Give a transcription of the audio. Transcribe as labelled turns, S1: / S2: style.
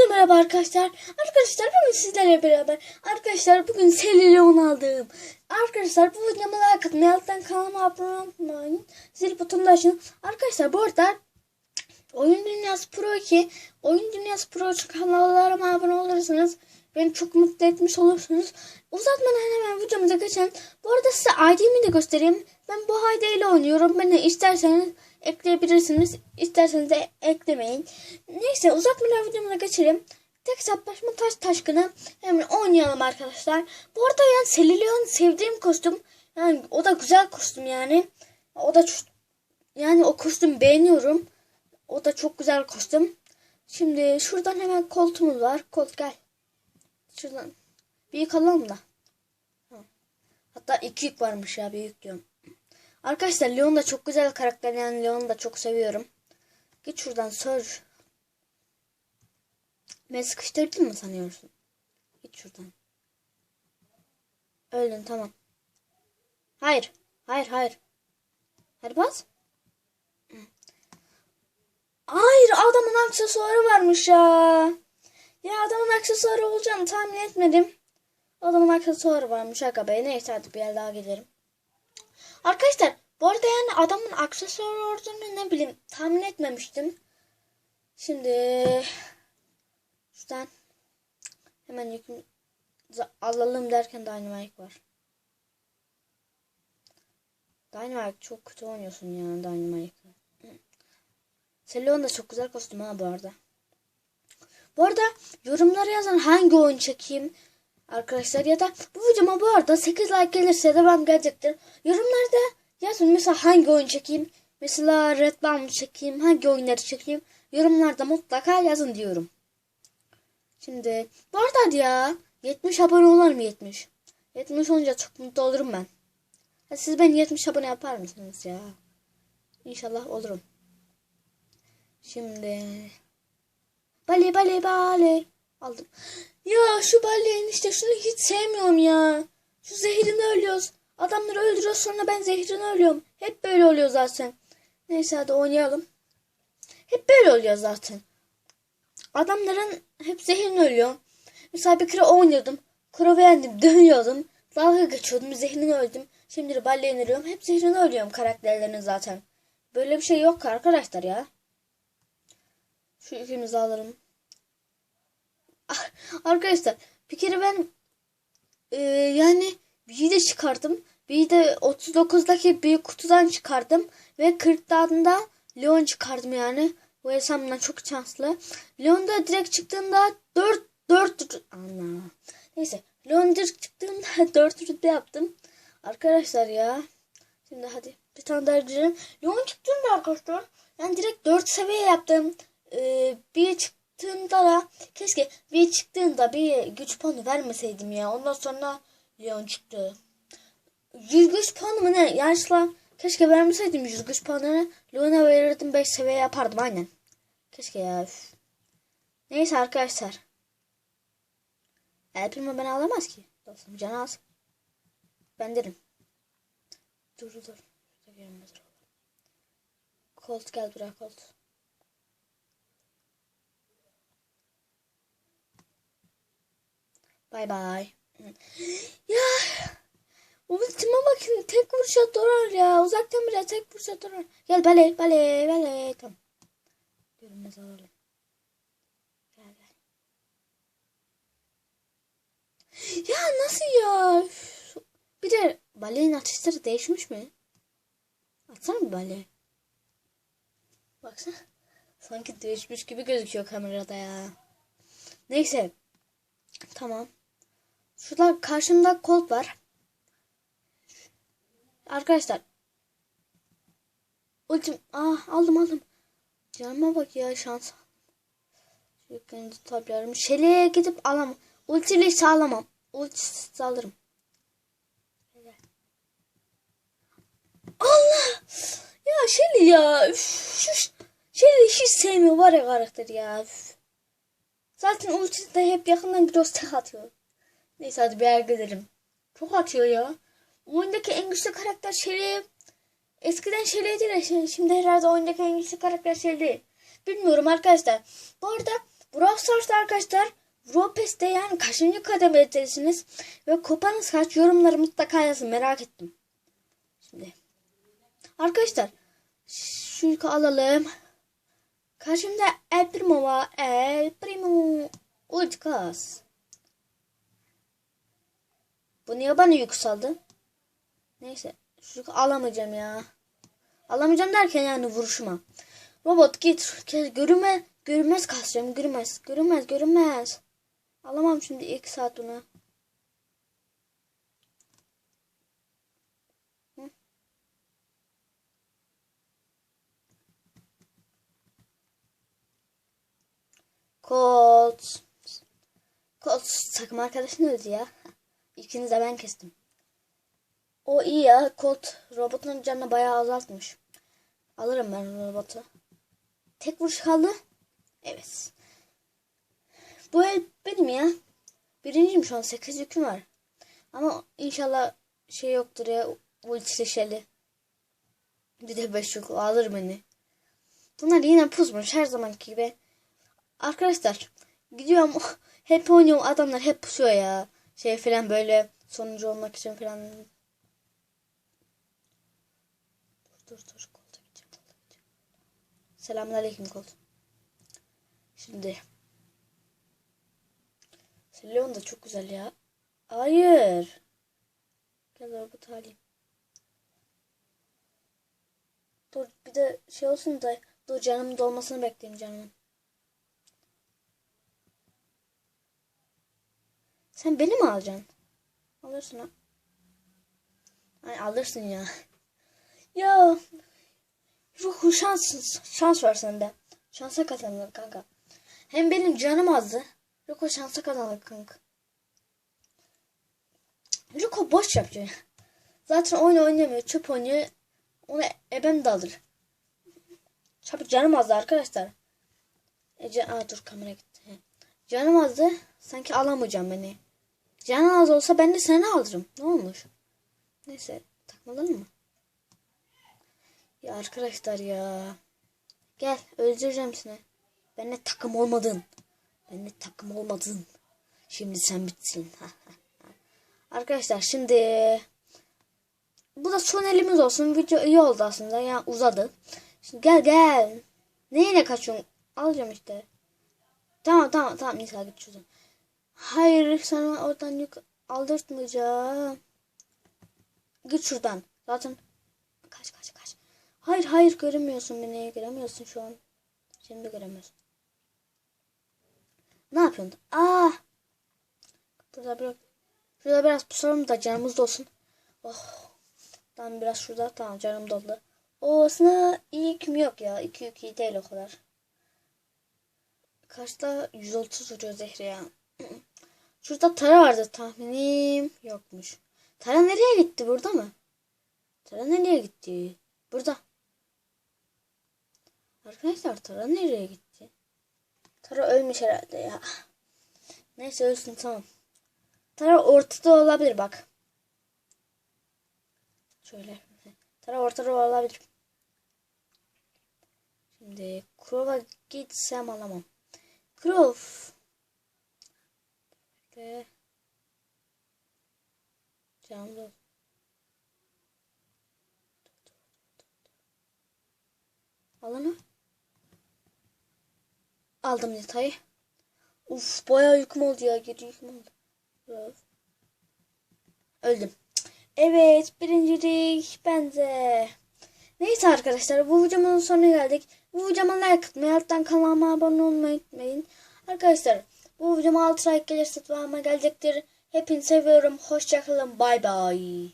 S1: Hepinize merhaba arkadaşlar. Arkadaşlar bugün sizlerle beraber arkadaşlar bugün Selin Leon aldım. Arkadaşlar bu videomu like atmayı alttan kanalıma abone olmayı zil butonunu da açın. Arkadaşlar bu arada Oyun Dünyası Pro 2 Oyun Dünyası Pro 2 kanallarıma abone olursanız beni çok mutlu etmiş olursunuz. Uzatmadan hemen videomuza geçelim. Bu arada size ID'mi de göstereyim. Ben bu ID ile oynuyorum. Beni isterseniz ekleyebilirsiniz. İsterseniz de eklemeyin. Neyse uzatmadan videomuza geçelim. Tek hesaplaşma taş taşkını hemen oynayalım arkadaşlar. Bu arada yani Selilion sevdiğim kostüm. Yani o da güzel kostüm yani. O da yani o kostüm beğeniyorum. O da çok güzel kostüm. Şimdi şuradan hemen koltuğumuz var. Kolt gel. Şuradan. Büyük alalım da. Hatta iki yük varmış ya büyük diyorum. Arkadaşlar Leon da çok güzel karakter yani Leon'u da çok seviyorum. Git şuradan sor. Ben sıkıştırdım mı sanıyorsun? Git şuradan. Öldün tamam. Hayır. Hayır hayır. Hadi. Hayır adamın aksesuarı varmış ya. Ya adamın aksesuarı olacağını tahmin etmedim. Adamın aksesuarı varmış aga be. Neyse hadi bir yer daha gidelim. Arkadaşlar bu arada yani adamın aksesuarı olduğunu ne bileyim tahmin etmemiştim. Şimdi şuradan hemen yüküm alalım derken Dynamite var. Dynamite çok kötü oynuyorsun ya Dynamite. Selon da çok güzel kostüm ha bu arada. Bu arada yorumlara yazın hangi oyun çekeyim arkadaşlar ya da bu videoma bu arada 8 like gelirse devam gelecektir. Yorumlarda yazın mesela hangi oyun çekeyim. Mesela Red Ball çekeyim. Hangi oyunları çekeyim. Yorumlarda mutlaka yazın diyorum. Şimdi bu arada ya 70 abone olur mu 70? 70 olunca çok mutlu olurum ben. Ha, siz beni 70 abone yapar mısınız ya? İnşallah olurum. Şimdi bale bale bale aldım. Ya şu balleyin işte şunu hiç sevmiyorum ya. Şu zehrini ölüyoruz. Adamları öldürüyoruz sonra ben zehrini ölüyorum. Hep böyle oluyor zaten. Neyse hadi oynayalım. Hep böyle oluyor zaten. Adamların hep zehrini ölüyor. Mesela bir kere oynuyordum. Kuro yendim dönüyordum. Dalga geçiyordum zehrini öldüm. Şimdi balleyin ölüyorum. Hep zehrini ölüyorum karakterlerinin zaten. Böyle bir şey yok arkadaşlar ya. Şu ikimizi alalım. Ah, Arkadaşlar bir kere ben e, yani bir de çıkardım. Bir de 39'daki büyük kutudan çıkardım. Ve 40 tadında Leon çıkardım yani. Bu hesabımdan çok şanslı. Leon da direkt çıktığında 4 4 ana. Neyse. Leon direkt çıktığında 4 rütbe yaptım. Arkadaşlar ya. Şimdi hadi bir tane daha girelim. Leon çıktığında arkadaşlar yani direkt 4 seviye yaptım. Ee, bir çıktığında da keşke bir çıktığında bir güç puanı vermeseydim ya. Ondan sonra Leon çıktı. 100 güç puanı mı ne? Yanlışla keşke vermeseydim 100 güç puanını. Leon'a verirdim 5 seviye yapardım aynen. Keşke ya. Üf. Neyse arkadaşlar. El Primo beni alamaz ki. Dostum canı az. Ben derim. Dur dur. Colt gel buraya Colt. Bay bay. Ya ultima bakın tek vuruşa durar ya. Uzaktan bile tek vuruşa durar. Gel bale bale bale. Tamam. Görünmez alalım. Gel gel. Ya nasıl ya? Bir de balenin atışları değişmiş mi? Atsana bale. Baksana. Sanki değişmiş gibi gözüküyor kamerada ya. Neyse. Tamam. Şurada karşımda kolt var. Arkadaşlar. Ultim. Ah aldım aldım. Canıma bak ya şans. Yüklerini tutabiliyorum. Şeleğe gidip alamam. Ultiyle sağlamam. Ultisiz alırım. Allah! Ya Shelly ya. Shelly hiç sevmiyor var ya karakter ya. Zaten ultisi de hep yakından gidiyoruz tek atıyor. Neyse hadi bir yer gidelim. Çok atıyor ya. Oyundaki en güçlü karakter Shelly. Eskiden Shelly'di de şimdi herhalde oyundaki en güçlü karakter Shelly. Bilmiyorum arkadaşlar. Bu arada Brawl Stars'ta arkadaşlar Ropes'te yani kaçıncı kademedesiniz ve kupanız kaç yorumları mutlaka yazın merak ettim. Şimdi arkadaşlar şu alalım. Karşımda El Primo var. El Primo Ultikas. Bu niye bana yükseldi? Neyse. Şu alamayacağım ya. Alamayacağım derken yani vuruşuma. Robot git. Görünme, görünmez kasacağım. Görünmez. Görünmez. Görünmez. Alamam şimdi ilk saat bunu. Hı? Colt. Colt takım arkadaşın öldü ya. İkiniz de ben kestim. O iyi ya. Colt robotun canını bayağı azaltmış. Alırım ben robotu. Tek vuruş kaldı. Evet. Bu el benim ya. Birinciyim şu an. 8 yüküm var. Ama inşallah şey yoktur ya. Ultisi şeli. Bir de 5 yük alır beni. Bunlar yine pusmuş her zamanki gibi. Arkadaşlar gidiyorum hep oynuyorum adamlar hep pusuyor ya. Şey falan böyle sonuncu olmak için falan. Dur dur dur koltuğa gideceğim. koltuğa gideceğim. Selamünaleyküm kolt. Şimdi Leon da çok güzel ya. Hayır. Gel robot alayım. Dur bir de şey olsun da dur canım dolmasını bekleyeyim canım. Sen beni mi alacaksın? Alırsın ha. Ay alırsın ya. Ya. Ruhu şans, şans var sende. Şansa kazanır kanka. Hem benim canım azdı. Ruko şansa kazanır kanka. Ruko boş yapıyor. Zaten oyun oynamıyor. Çöp oynuyor. Onu ebem de alır. Çabuk canım azdı arkadaşlar. Ece, aa dur kamera gitti. Canım azdı. Sanki alamayacağım beni. Canın az olsa ben de seni alırım. Ne olmuş? Neyse takmadın mı? Ya arkadaşlar ya. Gel öldüreceğim seni. Benimle takım olmadın. Benimle takım olmadın. Şimdi sen bitsin. arkadaşlar şimdi bu da son elimiz olsun. Video iyi oldu aslında. Yani uzadı. Şimdi gel gel. Neyine kaçıyorsun? Alacağım işte. Tamam tamam tamam Nisa git şuradan. Hayır sana oradan yük aldırtmayacağım. Git şuradan. Zaten kaç kaç kaç. Hayır hayır göremiyorsun beni. Göremiyorsun şu an. Şimdi göremiyorsun. Ne yapıyorsun? Aa! Burada biraz şurada biraz pusalım da canımız dolsun. Oh. Tamam biraz şurada tamam canım doldu. O aslında iyi yüküm yok ya. İki yük iyi değil o kadar. Kaçta 130 vuruyor zehri ya. Şurada Tara vardı tahminim. Yokmuş. Tara nereye gitti? Burada mı? Tara nereye gitti? Burada. Arkadaşlar Tara nereye gitti? Tara ölmüş herhalde ya. Neyse ölsün tamam. Tara ortada olabilir bak. Şöyle. Tara ortada olabilir. Şimdi Krova gitsem alamam. Krov. Ve canlı. Alanı. Aldım detayı. Uf bayağı yüküm oldu ya. Geri yüküm oldu. Öldüm. Evet birincilik bence. Neyse arkadaşlar bu videomun sonuna geldik. Bu videoma like atmayı alttan kanalıma abone olmayı unutmayın. Arkadaşlar bu videoma 6 like gelirse devamı gelecektir. Hepinizi seviyorum. Hoşçakalın. Bay bay.